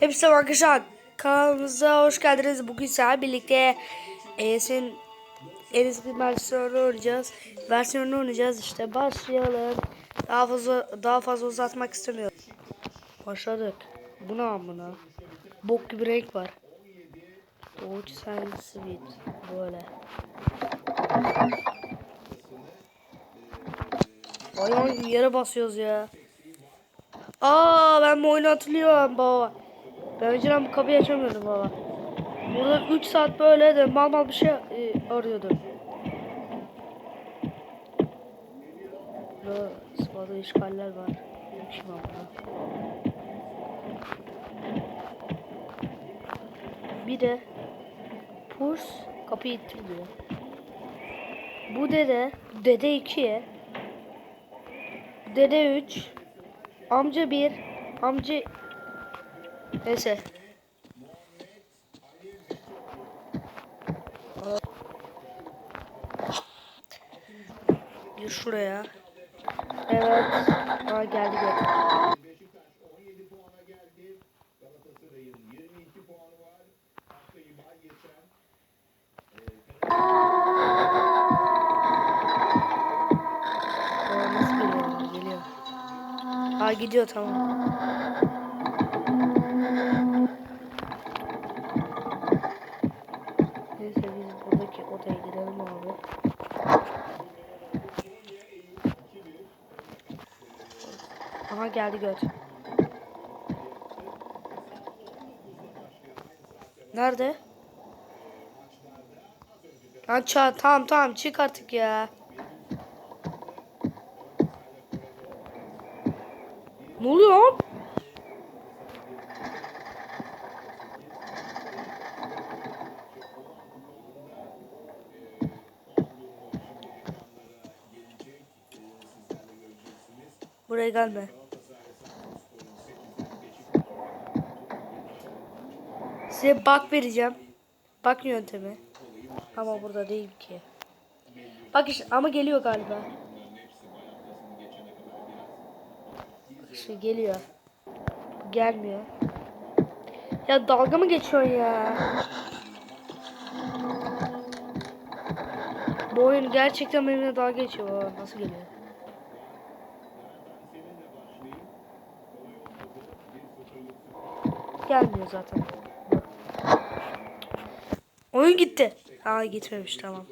Hepsi arkadaşlar kanalımıza hoş geldiniz. Bugün sizlerle birlikte Enes'in Enes'in versiyonunu oynayacağız. Versiyonunu oynayacağız işte başlayalım. Daha fazla daha fazla uzatmak istemiyorum. Başladık. Bu ne amına? Bok gibi renk var. Doğuç sen sweet. Böyle. Ay ay yere basıyoruz ya. Aa ben bu oyunu hatırlıyorum baba. Ben önceden bu kapıyı açamıyordum baba. Burada 3 saat böyle de mal mal bir şey e, arıyordum. Burada spada işgaller var. Kim abla? Bir de push kapıyı ittir diyor. Bu dede dede 2'ye dede 3 amca 1 amca neyse Gir şuraya. Evet. Aa, geldi geldi. Aa, gidiyor tamam. Geldi göt. Nerede? Lan ça tamam tamam çık artık ya. Ne oluyor? Buraya gelme. Size bak vereceğim. Bak yöntemi. Ama burada değil ki. Bak işte ama geliyor galiba. İşte geliyor. Gelmiyor. Ya dalga mı geçiyorsun ya? Bu oyun gerçekten benimle dalga geçiyor. Nasıl geliyor? Gelmiyor zaten. Oyun gitti. Aa gitmemiş tamam.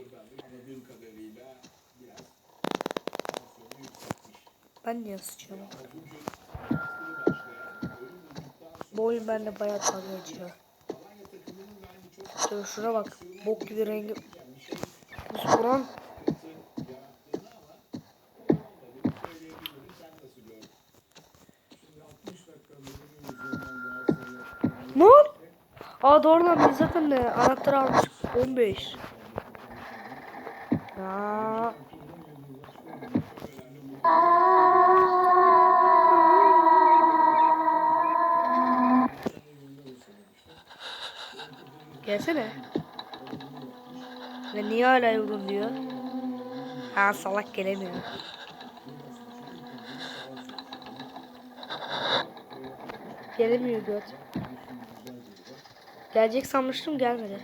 Ben niye sıçıyorum? Bu oyun bende bayağı dalga geçiyor. Dur şuna bak. Bok gibi rengi. Bu Aa doğru lan biz zaten de anahtarı almıştık 15. Ya. Gelsene. Ve niye hala yorum diyor? Ha salak gelemiyor. Gelemiyor göt. Gelecek sanmıştım gelmedi.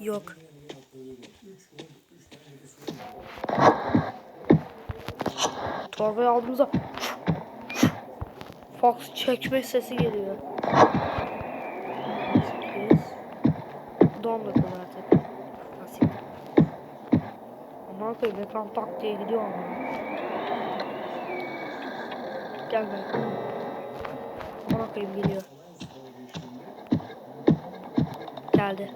Yok. Yine attığı gol. 3 gol, 3 tane nefes gol. Torbayı aldığımızda Fox çekme sesi geliyor. Sekiz. Donladım artık. Nasıl? Aman koyayım ekran tak diye gidiyor ama. Gelme. Aman koyayım geliyor. Geldi.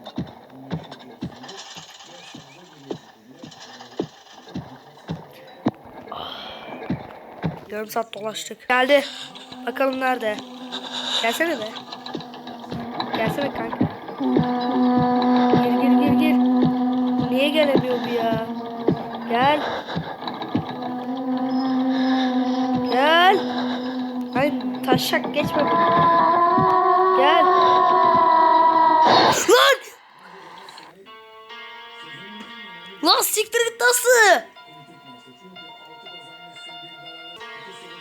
Yarım saat dolaştık. Geldi. Bakalım nerede? Gelsene be. Gelsene kanka. Gir gir gir gir. Niye gelemiyor bu ya? Gel. Gel. Hayır taşak geçme. Gel. Lan! Lan siktir git nasıl?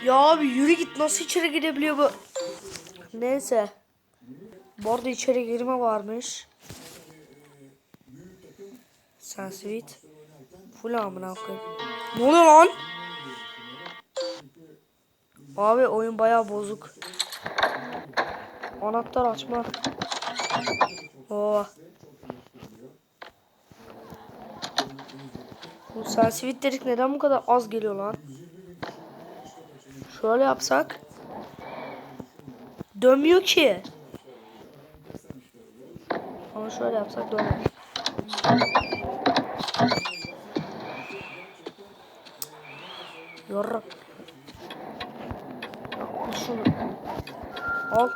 Ya abi yürü git nasıl içeri girebiliyor bu? Neyse. Bu arada içeri girme varmış. Sen sweet. Full amına koyayım. Ne oluyor lan? Abi oyun bayağı bozuk. Anahtar açma. Oo. Bu sen sweet dedik neden bu kadar az geliyor lan? Şöyle yapsak. Dönmüyor ki. Ama şöyle yapsak döner. Yorrak. Al şunu. Al.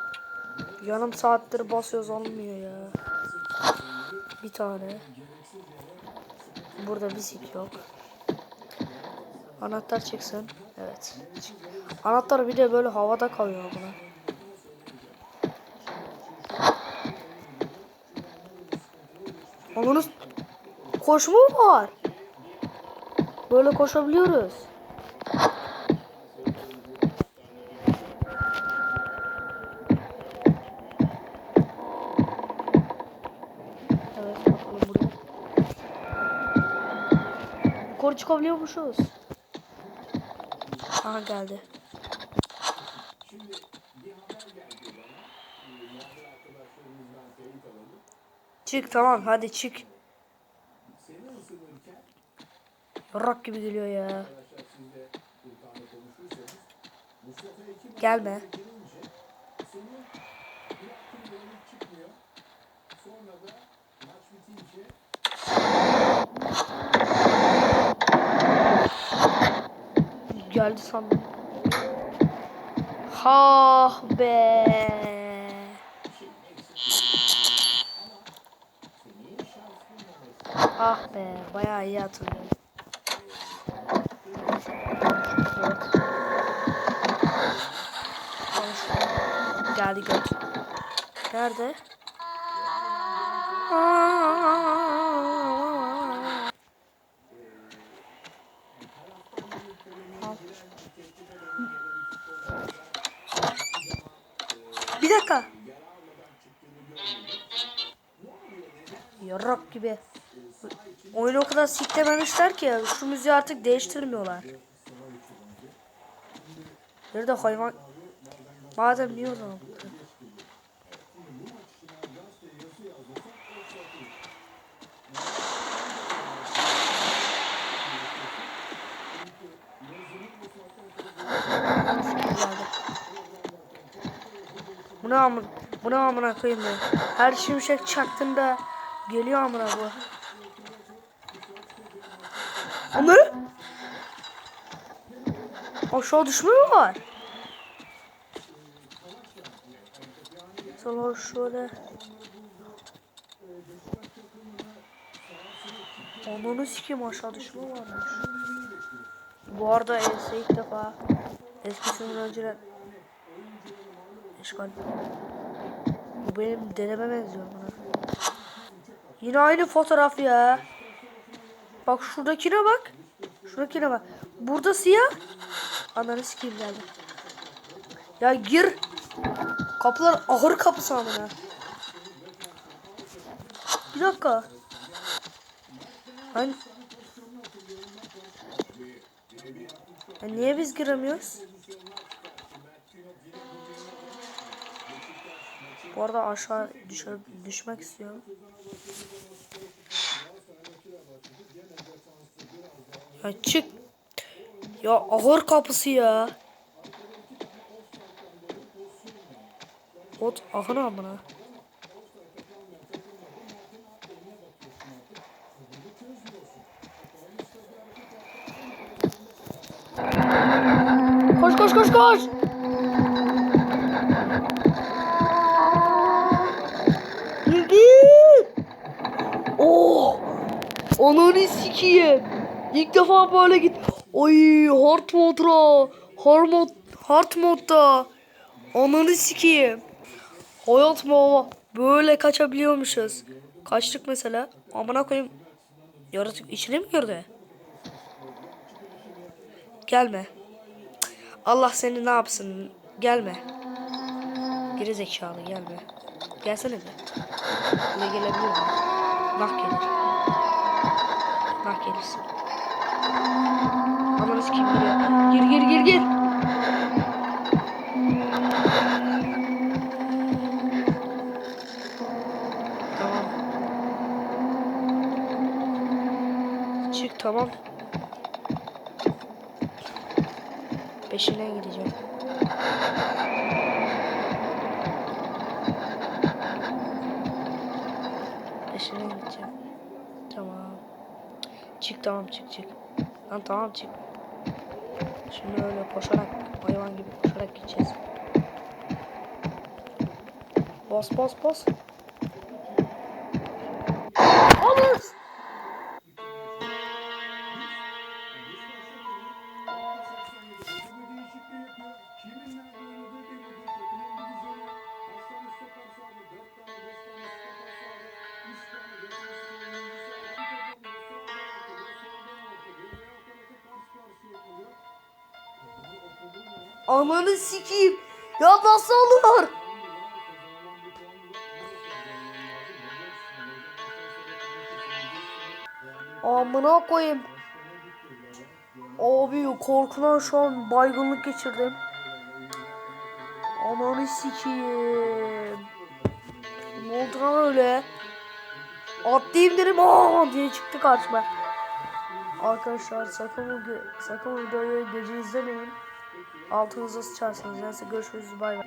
Yarım saattir basıyoruz olmuyor ya. Bir tane. Burada bir sik yok. Anahtar çıksın. Evet. Anahtar bir de böyle havada kalıyor buna. Onun koşma var? Böyle koşabiliyoruz. Çıkabiliyormuşuz. Aha geldi. Çık tamam hadi çık. Rak gibi geliyor ya. Gelme. Geldi sandım. Ha be. Ah be, bayağı iyi hatırlıyorum. Evet. Geldi göt. Nerede? Bir dakika. Yarrak gibi. Oyunu o kadar siklememişler ki şu müziği artık değiştirmiyorlar. Nerede hayvan? Madem niye o zaman? Bu ne amın? Bu ne amına koyayım ben? Her şimşek çaktığında geliyor amına bu. O ne? Aşağı düşme mi var? Sonra şöyle. Ananı sikeyim aşağı düşme varmış. Bu arada ES ilk defa eski sürümcüler işgal. Bu benim dedeme benziyor buna. Yine aynı fotoğraf ya. Bak şuradakine bak. Şuradakine bak. Burada siyah. Ananı sikeyim geldi. Ya gir. Kapılar ahır kapısı amına. Bir dakika. Hani... Ya niye biz giremiyoruz? Bu arada aşağı düşer, düşmek istiyorum. Ya çık. Ya ahır kapısı ya. Ot ahır amına. Koş koş koş koş. Girdi. Oh. Ananı sikiyim. İlk defa böyle git. Oy hard modra. Hard mod hard modda. Ananı sikiyim. Hayat mı Böyle kaçabiliyormuşuz. Kaçtık mesela. Amına koyayım. Yaratık içine mi girdi? Gelme. Allah seni ne yapsın? Gelme. Geri zekalı gelme. Gelsene bir. Buraya gelebilir mi? Nah gelir. Nah gelirsin. Ananız kim giriyor? Gir gir gir gir. Tamam. Çık tamam. Peşinden gideceğim. Peşinden gideceğim. Tamam. Çık tamam çık çık. Lan tamam çık. Şimdi öyle koşarak hayvan gibi koşarak gideceğiz. Bas bas bas. Alır. Ananı sikeyim. Ya nasıl olur? Amına koyayım. Abi korkudan şu an baygınlık geçirdim. Ananı sikeyim. Ne oldu lan öyle? Atlayayım dedim aa diye çıktı karşıma. Arkadaşlar sakın sakın videoyu gece izlemeyin. Altınıza sıçarsınız. Neyse görüşürüz bay bay.